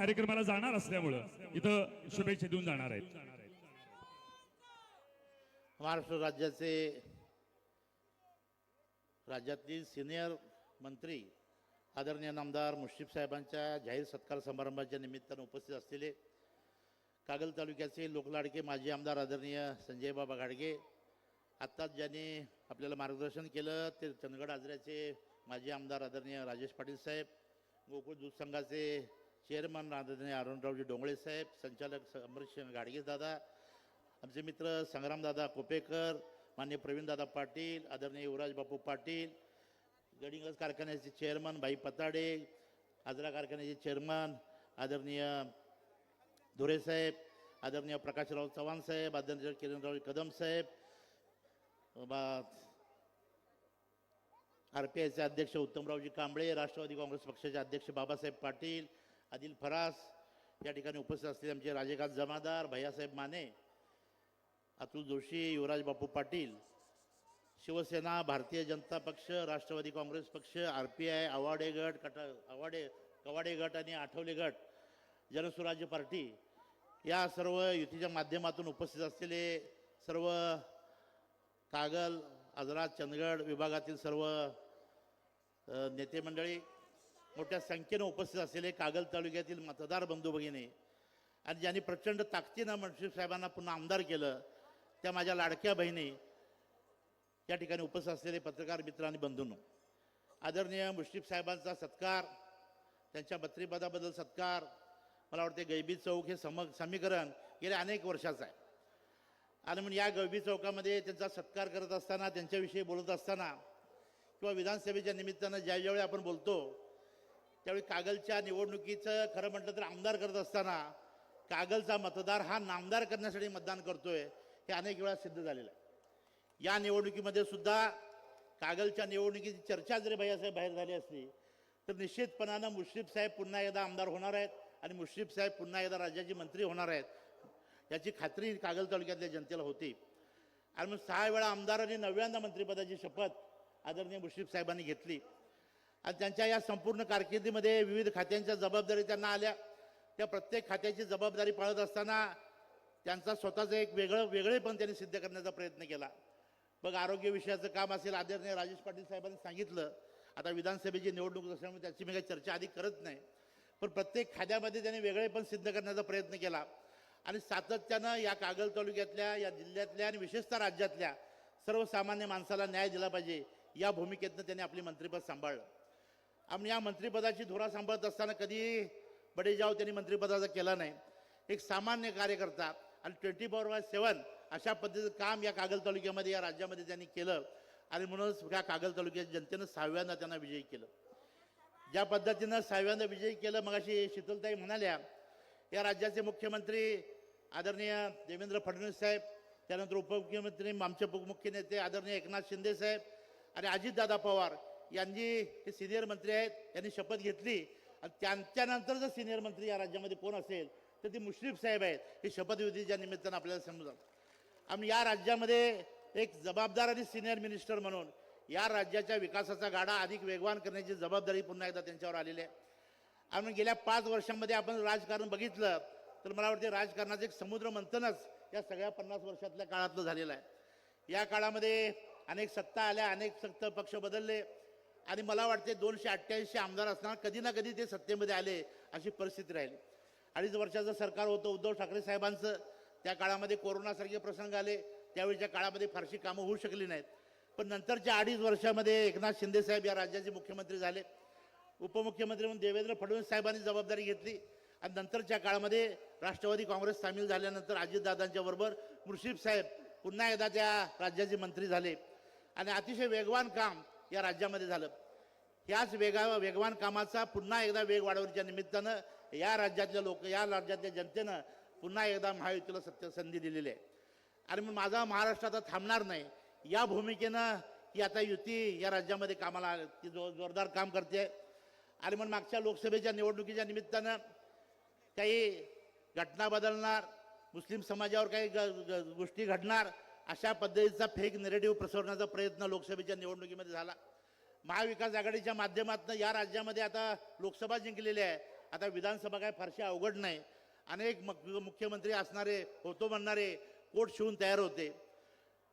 कार्यक्रमाला जाणार असल्यामुळं इथं शुभेच्छा देऊन जाणार आहेत. महाराष्ट्र राज्याचे राज्यातील सिनियर मंत्री आदरणीय नामदार मुश्रीफ साहेबांच्या जाहीर सत्कार समारंभाच्या निमित्तानं उपस्थित असलेले कागल तालुक्याचे लोकलाडके माजी आमदार आदरणीय संजयबाबा गाडगे आत्ताच ज्यांनी आपल्याला मार्गदर्शन केलं ते चंदगड आजऱ्याचे माजी आमदार आदरणीय राजेश पाटील साहेब गोकुळ दूध संघाचे चेअरमन आदरणीय अरुणरावजी डोंगळे साहेब संचालक अमरसिंह गाडगे दादा आमचे मित्र संग्रामदादा कोपेकर मान्य प्रवीणदादा पाटील आदरणीय युवराज बापू पाटील गडिंगज कारखान्याचे चेअरमन भाई पताडे आजरा कारखान्याचे चेअरमन आदरणीय धुरे साहेब आदरणीय प्रकाशराव चव्हाण साहेब आदरणीय किरणराव कदम साहेब आर पी आयचे अध्यक्ष उत्तमरावजी कांबळे राष्ट्रवादी काँग्रेस पक्षाचे अध्यक्ष बाबासाहेब पाटील आदिल फरास या ठिकाणी उपस्थित असलेले आमचे राजेकांत जमादार भैयासाहेब माने अतुल जोशी युवराज बापू पाटील शिवसेना भारतीय जनता पक्ष राष्ट्रवादी काँग्रेस पक्ष आर पी आय आवाडे गट कटा आवाडे कवाडे गट आणि आठवले गट जनसुराज्य पार्टी या सर्व युतीच्या माध्यमातून उपस्थित असलेले सर्व कागल आजरा चंदगड विभागातील सर्व नेते मंडळी मोठ्या संख्येनं उपस्थित असलेले कागल तालुक्यातील मतदार बंधू भगिनी. आणि ज्यांनी प्रचंड ताकदीनं मनशिफ साहेबांना पुन्हा आमदार केलं त्या माझ्या लाडक्या बहिणी या ठिकाणी उपस्थित असलेले पत्रकार मित्र आणि बंधूंनो. आदरणीय मुश्रीफ साहेबांचा सत्कार त्यांच्या मंत्रिपदाबद्दल सत्कार मला वाटते गैबी चौक हे सम समीकरण गेल्या अनेक वर्षाचं आहे. आणि म्हणून या गैबी चौकामध्ये त्यांचा सत्कार करत असताना त्यांच्याविषयी बोलत असताना किंवा विधानसभेच्या निमित्तानं ज्या ज्यावेळी आपण बोलतो त्यावेळी कागलच्या निवडणुकीचं खरं म्हटलं तर आमदार करत असताना कागलचा मतदार हा नामदार करण्यासाठी मतदान करतोय हे अनेक वेळा सिद्ध झालेलं आहे. या निवडणुकीमध्ये सुद्धा कागलच्या निवडणुकीची चर्चा जरी भैयासाहेब बाहेर झाली असली तर निश्चितपणानं मुश्रीफ साहेब पुन्हा एकदा आमदार होणार आहेत आणि मुश्रीफ साहेब पुन्हा एकदा राज्याचे मंत्री होणार आहेत याची खात्री कागल तालुक्यातल्या जनतेला होती. आणि मग सहा वेळा आमदार आणि नव्यांदा मंत्रिपदाची शपथ आदरणीय मुश्रीफ साहेबांनी घेतली. आणि त्यांच्या या संपूर्ण कारकिर्दीमध्ये विविध खात्यांच्या जबाबदारी त्यांना आल्या. त्या प्रत्येक खात्याची जबाबदारी पाळत असताना त्यांचा स्वतःचं एक वेगळं वेगळेपण त्यांनी सिद्ध करण्याचा प्रयत्न केला. बघ आरोग्य विषयाचं काम असेल आदरणीय राजेश पाटील साहेबांनी सांगितलं. आता विधानसभेची निवडणूक असल्यामुळे त्याची मी काही चर्चा आधी करत नाही. पण प्रत्येक खाद्यामध्ये त्यांनी वेगळेपण सिद्ध करण्याचा प्रयत्न केला. आणि सातत्यानं या कागल तालुक्यातल्या या जिल्ह्यातल्या आणि विशेषतः राज्यातल्या सर्वसामान्य माणसाला न्याय दिला पाहिजे या भूमिकेतनं त्यांनी आपली मंत्रिपद सांभाळलं. आम्ही या मंत्रिपदाची धुरा सांभाळत असताना कधी बडेजाव त्यांनी मंत्रिपदाचा केला नाही. एक सामान्य कार्यकर्ता आणि ट्वेंटी फोर बाय सेवन अशा पद्धतीचं काम या कागल तालुक्यामध्ये या राज्यामध्ये त्यांनी केलं आणि म्हणूनच या कागल तालुक्याच्या जनतेनं सहाव्यांदा त्यांना विजयी केलं. ज्या पद्धतीनं सहाव्यांदा विजयी केलं मग अशी शीतलताई म्हणाल्या या राज्याचे मुख्यमंत्री आदरणीय देवेंद्र फडणवीस साहेब त्यानंतर उपमुख्यमंत्री आमचे उपमुख्य नेते आदरणीय एकनाथ शिंदे साहेब आणि अजितदादा पवार यांनी हे सिनियर मंत्री आहेत यांनी शपथ घेतली. आणि त्यांच्यानंतर जर सिनियर मंत्री या राज्यामध्ये कोण असेल तर ते मुश्रीफ साहेब आहेत. हे शपथविधीच्या निमित्तानं आपल्याला समजतात आणि या राज्यामध्ये एक जबाबदार आणि सिनियर मिनिस्टर म्हणून या राज्याच्या विकासाचा गाडा अधिक वेगवान करण्याची जबाबदारी पुन्हा एकदा त्यांच्यावर आलेली आहे. आणि गेल्या पाच वर्षांमध्ये आपण राजकारण बघितलं तर मला वाटते राजकारणाचं एक समुद्र मंथनच या सगळ्या पन्नास वर्षातल्या काळातलं झालेलं आहे. या काळामध्ये अनेक सत्ता आल्या अनेक सत्ता पक्ष बदलले. आणि मला वाटते दोनशे अठ्ठ्याऐंशी आमदार असताना कधी ना कधी ते सत्तेमध्ये आले अशी परिस्थिती राहिली. अडीच वर्षाचं सरकार होतं उद्धव ठाकरे साहेबांचं त्या काळामध्ये कोरोनासारखे प्रसंग आले त्यावेळीच्या काळामध्ये फारशी कामं होऊ शकली नाहीत. पण नंतरच्या अडीच वर्षामध्ये एकनाथ शिंदे साहेब या राज्याचे मुख्यमंत्री झाले. उपमुख्यमंत्री म्हणून देवेंद्र फडणवीस साहेबांनी जबाबदारी घेतली. आणि नंतरच्या काळामध्ये राष्ट्रवादी काँग्रेस सामील झाल्यानंतर अजितदादांच्या बरोबर मुर्शिद साहेब पुन्हा एकदा त्या राज्याचे मंत्री झाले. आणि अतिशय वेगवान काम या राज्यामध्ये झालं. ह्याच वेगा वेगवान कामाचा पुन्हा एकदा वेग वाढवण्याच्या निमित्तानं या राज्यातल्या लोक या राज्यातल्या जनतेनं पुन्हा एकदा महायुतीला सत्य संधी दिलेली आहे. आणि मग माझा महाराष्ट्र आता थांबणार नाही. या भूमिकेनं ही आता युती या राज्यामध्ये कामाला ती जो जोरदार काम करते. आणि मग मागच्या लोकसभेच्या निवडणुकीच्या निमित्तानं काही घटना बदलणार मुस्लिम समाजावर काही ग- गोष्टी घडणार अशा पद्धतीचा फेक नेरेटिव्ह प्रसरण्याचा प्रयत्न लोकसभेच्या निवडणुकीमध्ये झाला. महाविकास आघाडीच्या माध्यमातून या राज्यामध्ये आता लोकसभा जिंकलेली आहे. आता विधानसभा काय फारशी अवघड नाही. अनेक मुख्यमंत्री असणारे होतो म्हणणारे कोट शिवून तयार होते.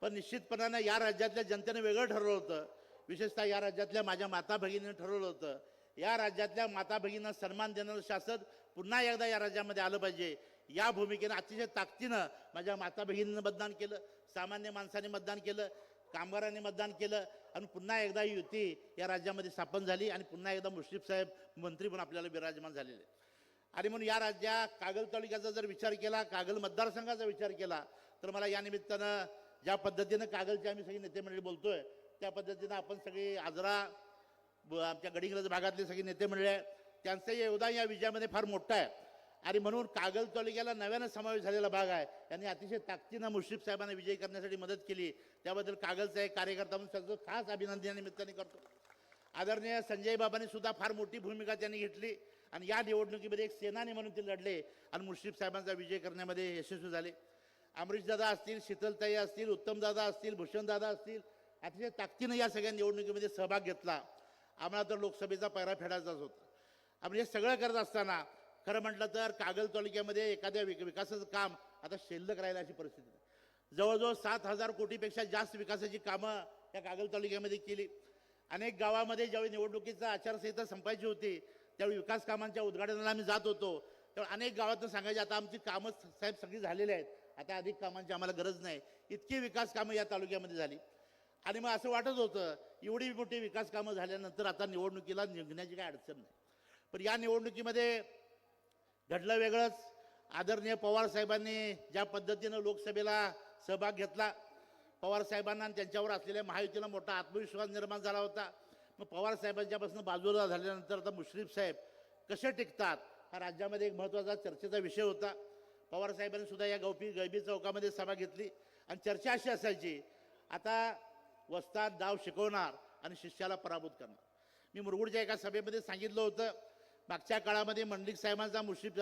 पण निश्चितपणानं या राज्यातल्या जनतेनं वेगळं ठरवलं होतं. विशेषतः या राज्यातल्या माझ्या माता भगिनीनं ठरवलं होतं. या राज्यातल्या माता भगिनींना सन्मान देणारं शासन पुन्हा एकदा या राज्यामध्ये आलं पाहिजे. या भूमिकेनं अतिशय ताकदीनं माझ्या माता भगिनीनं मतदान केलं सामान्य माणसाने मतदान केलं कामगारांनी मतदान केलं आणि पुन्हा एकदा युती या राज्यामध्ये स्थापन झाली आणि पुन्हा एकदा मुश्रीफ साहेब मंत्री म्हणून आपल्याला विराजमान झालेले. आणि म्हणून या राज्या कागल तालुक्याचा जर विचार केला कागल मतदारसंघाचा विचार केला तर मला या निमित्तानं ज्या पद्धतीनं कागलचे आम्ही सगळी नेते मंडळी बोलतोय त्या पद्धतीनं आपण सगळी आजरा आमच्या गडिंग्रज भागातले सगळे नेते मंडळी आहे त्यांचं योगदान या विजयामध्ये फार मोठं आहे. आणि म्हणून कागल तालुक्याला नव्यानं समावेश झालेला भाग आहे. त्यांनी अतिशय ताकदीनं मुश्रीफ साहेबांना विजयी करण्यासाठी मदत केली. त्याबद्दल कागलचा एक कार्यकर्ता म्हणून त्यांचं खास अभिनंदन निमित्ताने करतो. आदरणीय संजय बाबांनी सुद्धा फार मोठी भूमिका त्यांनी घेतली. आणि या निवडणुकीमध्ये एक सेनानी म्हणून ते लढले आणि मुश्रीफ साहेबांचा विजय करण्यामध्ये यशस्वी झाले. अमरीशदादा असतील शीतलताई असतील उत्तमदादा असतील भूषणदादा असतील अतिशय ताकदीनं या सगळ्या निवडणुकीमध्ये सहभाग घेतला. आम्हाला तर लोकसभेचा पैरा फेडायचाच होता. आम्ही हे सगळं करत असताना खरं म्हटलं तर कागल तालुक्यामध्ये एखाद्या विक विकासाचं काम आता शिल्लक राहिलं अशी परिस्थिती जवळजवळ सात हजार कोटीपेक्षा जास्त विकासाची कामं या कागल तालुक्यामध्ये केली. अनेक गावामध्ये ज्यावेळी निवडणुकीचा आचारसंहिता संपायची होती त्यावेळी विकास कामांच्या उद्घाटनाला आम्ही जात होतो. त्यावेळी अनेक गावातून सांगायचे आता आमची कामं साहेब सगळी झालेली आहेत. आता अधिक कामांची आम्हाला गरज नाही. इतकी विकास कामं या तालुक्यामध्ये झाली. आणि मग असं वाटत होतं एवढी मोठी विकास कामं झाल्यानंतर आता निवडणुकीला निघण्याची काही अडचण नाही. पण या निवडणुकीमध्ये घडलं वेगळंच. आदरणीय पवार साहेबांनी ज्या पद्धतीनं लोकसभेला सहभाग घेतला पवार साहेबांना आणि त्यांच्यावर असलेल्या महायुतीला मोठा आत्मविश्वास निर्माण झाला होता. मग पवार साहेबांच्यापासून बाजूला झाल्यानंतर आता मुश्रीफ साहेब कसे टिकतात हा राज्यामध्ये एक महत्त्वाचा चर्चेचा विषय होता. पवारसाहेबांनी सुद्धा या गौपी गैबी चौकामध्ये सभा घेतली आणि चर्चा अशी असायची आता वस्ताद डाव शिकवणार आणि शिष्याला पराभूत करणार. मी मुरगुडच्या एका सभेमध्ये सांगितलं होतं मागच्या काळामध्ये मंडलिक साहेबांचा मुश्रीफ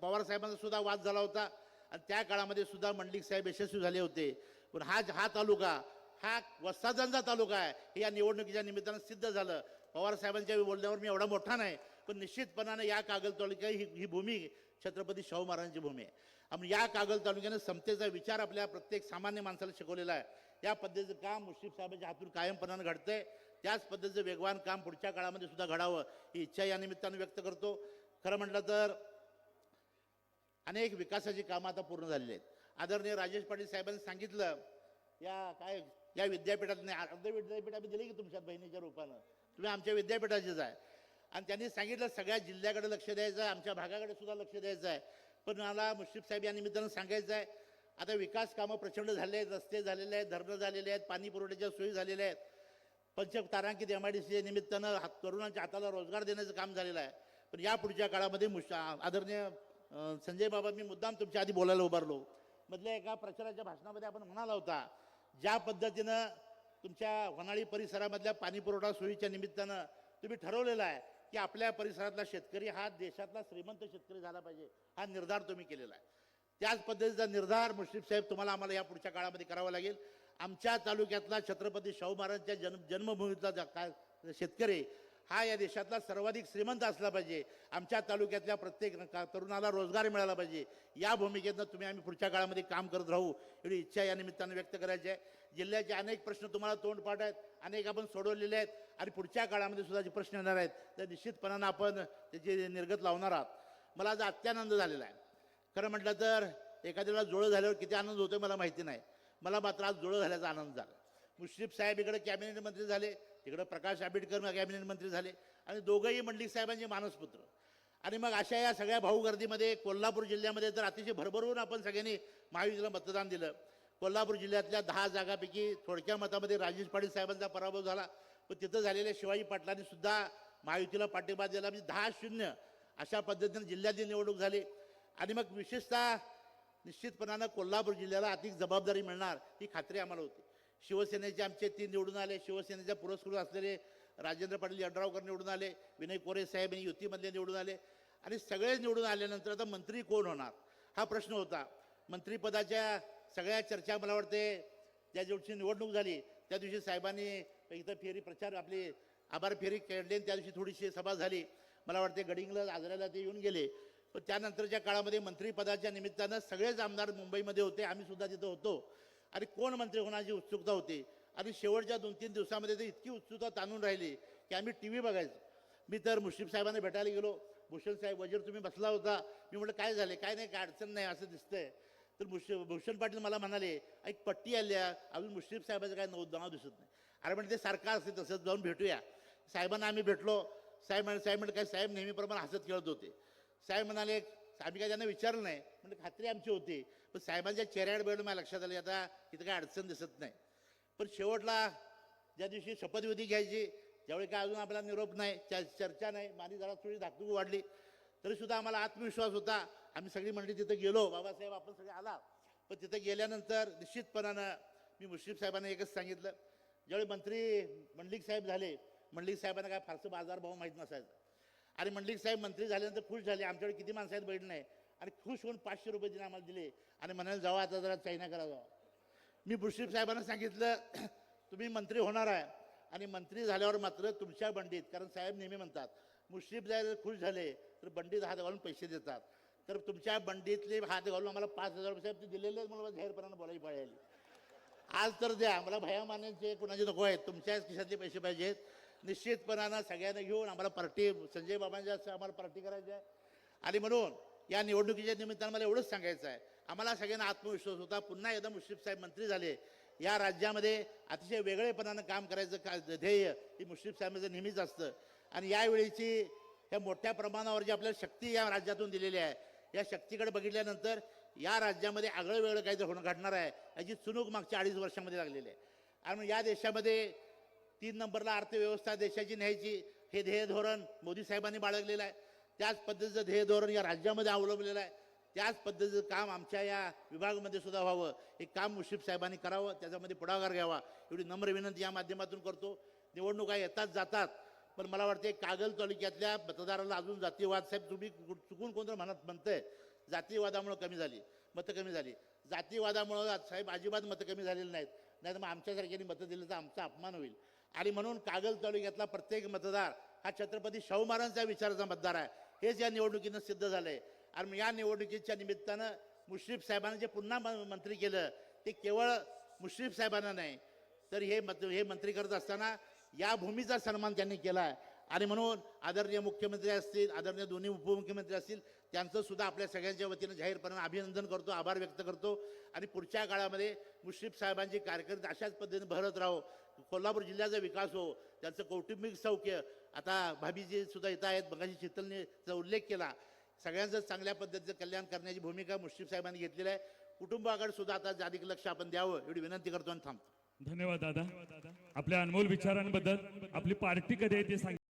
पवार साहेबांचा सुद्धा वाद झाला होता. आणि त्या काळामध्ये सुद्धा मंडलिक साहेब यशस्वी झाले होते. पण हा हा तालुका हा वस्तादांचा तालुका आहे. हे या निवडणुकीच्या निमित्तानं सिद्ध झालं. पवार साहेबांच्या बोलण्यावर मी एवढा मोठा नाही पण निश्चितपणानं या कागल तालुक्या ही ही भूमी छत्रपती शाहू महाराजांची भूमी आहे. आणि या कागल तालुक्यानं समतेचा विचार आपल्या प्रत्येक सामान्य माणसाला शिकवलेला आहे. या पद्धतीचं काम मुश्रीफ साहेबांच्या हातून कायमपणानं घडतंय. त्याच पद्धतीचं वेगवान काम पुढच्या काळामध्ये सुद्धा घडावं ही इच्छा या निमित्तानं व्यक्त करतो. खरं म्हटलं तर अनेक विकासाची कामं आता पूर्ण झालेली आहेत. आदरणीय राजेश पाटील साहेबांनी सांगितलं या काय या विद्यापीठात नाही अर्ध विद्यापीठ आम्ही दिले की तुमच्या बहिणीच्या रूपानं? तुम्ही आमच्या विद्यापीठाचेच आहे. आणि त्यांनी सांगितलं सगळ्या जिल्ह्याकडे लक्ष द्यायचं आहे आमच्या भागाकडे सुद्धा लक्ष द्यायचं आहे. पण मला मुश्रीफ साहेब या निमित्तानं सांगायचं आहे आता विकास कामं प्रचंड झाले आहेत रस्ते झालेले आहेत धरणं झालेले आहेत पाणी पुरवठ्याच्या सोयी झालेल्या आहेत. पंचतारांकित एम आय डी सीच्या निमित्तानं हात तरुणांच्या हाताला रोजगार देण्याचं काम झालेलं आहे. पण या पुढच्या काळामध्ये मुश आदरणीय संजय बाबा मी मुद्दाम तुमच्या आधी बोलायला उभारलो. मधल्या एका प्रचाराच्या भाषणामध्ये आपण म्हणाला होता ज्या पद्धतीनं तुमच्या वनाळी परिसरामधल्या पाणी पुरवठा सोयीच्या निमित्तानं तुम्ही ठरवलेला आहे की आपल्या परिसरातला शेतकरी हा देशातला श्रीमंत शेतकरी झाला पाहिजे हा निर्धार तुम्ही केलेला आहे. त्याच पद्धतीचा निर्धार मुश्रीफ साहेब तुम्हाला आम्हाला या पुढच्या काळामध्ये करावा लागेल. आमच्या तालुक्यातला छत्रपती शाहू महाराजांच्या जन्म जन्मभूमीतला जा- शेतकरी हा या देशातला सर्वाधिक श्रीमंत असला पाहिजे. आमच्या तालुक्यातल्या प्रत्येक का- तरुणाला रोजगार मिळाला पाहिजे. या भूमिकेतनं तुम्ही आम्ही पुढच्या काळामध्ये काम करत राहू. एवढी इच्छा या निमित्तानं व्यक्त करायची आहे. जिल्ह्याचे अनेक प्रश्न तुम्हाला तोंडपाठ आहेत. अनेक आपण सोडवलेले आहेत. आणि पुढच्या काळामध्ये सुद्धा जे प्रश्न येणार आहेत तर निश्चितपणानं आपण त्याची निर्गत लावणार आहात. मला आज अत्यानंद झालेला आहे. खरं म्हटलं तर एखाद्याला जोळं झाल्यावर किती आनंद होतो मला माहिती नाही. मला मात्र आज जुळं झाल्याचा आनंद झाला. मुश्रीफ साहेब इकडे कॅबिनेट मंत्री झाले तिकडं प्रकाश आंबेडकर कॅबिनेट मंत्री झाले आणि दोघंही मंडलिक साहेबांचे मानसपुत्र. आणि मग अशा या सगळ्या भाऊगर्दीमध्ये कोल्हापूर जिल्ह्यामध्ये तर अतिशय भरभरून आपण सगळ्यांनी महायुतीला मतदान दिलं. कोल्हापूर जिल्ह्यातल्या दहा जागापैकी थोडक्या मतामध्ये राजेश पाटील साहेबांचा पराभव झाला. पण तिथं झालेल्या शिवाजी पाटलांनी सुद्धा महायुतीला पाठिंबा दिला. म्हणजे दहा शून्य अशा पद्धतीने जिल्ह्यातील निवडणूक झाली. आणि मग विशेषतः निश्चितपणानं कोल्हापूर जिल्ह्याला अधिक जबाबदारी मिळणार ही खात्री आम्हाला होती. शिवसेनेचे आमचे तीन निवडून आले शिवसेनेच्या पुरस्कृत असलेले राजेंद्र पाटील यड्रावकर निवडून आले विनय कोरे साहेब हे युतीमधले निवडून आले. आणि सगळे निवडून आल्यानंतर आता मंत्री कोण होणार? हा प्रश्न होता. मंत्रिपदाच्या सगळ्या चर्चा मला वाटते ज्या दिवशी निवडणूक झाली त्या दिवशी साहेबांनी इथं फेरी प्रचार आपली आभार फेरी काढली आणि त्या दिवशी थोडीशी सभा झाली. मला वाटते गडिंगला आजऱ्याला ते येऊन गेले. पण त्यानंतरच्या काळामध्ये मंत्रिपदाच्या निमित्तानं सगळेच आमदार मुंबईमध्ये होते. आम्ही सुद्धा तिथं होतो. आणि कोण मंत्री होण्याची उत्सुकता होती? आणि शेवटच्या दोन तीन दिवसामध्ये ते इतकी उत्सुकता ताणून राहिली की आम्ही टी व्ही बघायचो. मी तर मुश्रीफ साहेबांना भेटायला गेलो. भूषण साहेब वजीर तुम्ही बसला होता. मी म्हटलं काय झाले? काय नाही? काय अडचण नाही? असं दिसतंय. तर मुश भूषण पाटील मला म्हणाले एक पट्टी आली आहे. अजून मुश्रीफ साहेबाचं काय नऊ नाव दिसत नाही. अरे म्हणजे ते सारखं असते तसंच जाऊन भेटूया. साहेबांना आम्ही भेटलो. साहेब साहेब म्हणजे काय साहेब नेहमीप्रमाणे हसत खेळत होते. साहेब म्हणाले आम्ही काय त्यांना विचारलं नाही म्हणजे खात्री आमची होती. पण साहेबांच्या चेहऱ्यावर बेड मला लक्षात आलं आता इथं काय अडचण दिसत नाही. पण शेवटला ज्या दिवशी शपथविधी घ्यायची ज्यावेळी काय अजून आपल्याला निरोप नाही च- चर्चा नाही माझी जरा थोडी धाकधूक वाढली. तरी सुद्धा आम्हाला आत्मविश्वास होता. आम्ही सगळी मंडळी तिथं गेलो. बाबासाहेब आपण सगळे आला. पण तिथं गेल्यानंतर निश्चितपणानं मी मुश्रीफ साहेबांना एकच सांगितलं. ज्यावेळी मंत्री मंडलिक साहेब झाले मंडलिक साहेबांना काय फारसं बाजारभाव माहीत नसायचा. आणि मंडलिक साहेब मंत्री झाल्यानंतर खुश झाले. आमच्याकडे किती माणसं आहेत बैठण नाही आणि खुश होऊन पाचशे रुपये तिने आम्हाला दिले. आणि म्हणाले जावा आता जरा चायना करा जावा. मी बुशरीफ साहेबांना सांगितलं तुम्ही मंत्री होणार आहे. आणि मंत्री झाल्यावर मात्र तुमच्या बंडीत कारण साहेब नेहमी म्हणतात मुश्रीफ जर खुश झाले तर बंडीत हात घालून पैसे देतात. तर तुमच्या बंडीतले हात घालून आम्हाला पाच हजार रुपये साहेब ते दिलेलेच मला जाहीरपणानं बोलायची पाहिजे आज तर द्या. मला भया मानायचे कुणाचे नको आहेत. तुमच्याच खिशातले पैसे पाहिजेत. निश्चितपणानं सगळ्यांना घेऊन आम्हाला पार्टी संजय बाबांच्या आम्हाला पार्टी करायची आहे. आणि म्हणून या निवडणुकीच्या निमित्तानं मला एवढंच सांगायचं आहे. आम्हाला सगळ्यांना आत्मविश्वास होता. पुन्हा एकदा मुश्रीफ साहेब मंत्री झाले. या राज्यामध्ये अतिशय वेगळेपणानं काम करायचं का ध्येय ही मुश्रीफ साहेबांचं नेहमीच असतं. आणि यावेळीची ह्या मोठ्या प्रमाणावर जी आपल्याला शक्ती या राज्यातून दिलेली आहे या शक्तीकडे बघितल्यानंतर या राज्यामध्ये आगळं वेगळं काहीतरी होणं घडणार आहे याची चुनूक मागच्या अडीच वर्षामध्ये लागलेली आहे. आणि मग या देशामध्ये तीन नंबरला अर्थव्यवस्था देशाची न्यायची हे ध्येय धोरण मोदी साहेबांनी बाळगलेलं आहे. त्याच पद्धतीचं ध्येय धोरण या राज्यामध्ये अवलंबलेलं आहे. त्याच पद्धतीचं काम आमच्या या विभागामध्ये सुद्धा व्हावं. हे काम मुश्रीफ साहेबांनी करावं त्याच्यामध्ये पुढाकार घ्यावा. एवढी नम्र विनंती या माध्यमातून करतो. निवडणुका येतात जातात. पण मला वाटते कागल तालुक्यातल्या मतदाराला अजून जातीयवाद साहेब तुम्ही चुकून कोणतं म्हणत म्हणतंय. जातीयवादामुळं कमी झाली. मतं कमी झाली. जातीयवादामुळं साहेब अजिबात मतं कमी झालेली नाहीत. नाही तर मग आमच्यासारख्यांनी मतं दिलं तर आमचा अपमान होईल. आणि म्हणून कागल तालुक्यातला प्रत्येक मतदार हा छत्रपती शाहू महाराजांचा विचाराचा मतदार आहे. हेच या निवडणुकीनं सिद्ध झालंय. आणि या निवडणुकीच्या निमित्तानं मुश्रीफ साहेबांना जे पुन्हा मंत्री केलं ते केवळ मुश्रीफ साहेबांना नाही तर हे मत हे मंत्री करत असताना या भूमीचा सन्मान त्यांनी केला आहे आणि म्हणून आदरणीय मुख्यमंत्री असतील आदरणीय दोन्ही उपमुख्यमंत्री असतील त्यांचं सुद्धा आपल्या सगळ्यांच्या वतीनं जाहीरपणानं अभिनंदन करतो आभार व्यक्त करतो. आणि पुढच्या काळामध्ये मुश्रीफ साहेबांची कारकीर्द अशाच पद्धतीने भरत राहो. कोल्हापूर जिल्ह्याचा विकास हो. त्यांचं कौटुंबिक सौख्य. आता भाभीजी सुद्धा इथं आहेत. बघाशी शीतलनेचा उल्लेख केला. सगळ्यांचं चांगल्या पद्धतीचं कल्याण करण्याची भूमिका मुश्रीफ साहेबांनी घेतलेली आहे. कुटुंबाकडे सुद्धा आता अधिक लक्ष आपण द्यावं एवढी विनंती करतो आणि थांबतो. धन्यवाद दादा. आपल्या अनमोल विचारांबद्दल आपली पार्टी कधी आहे ते सांग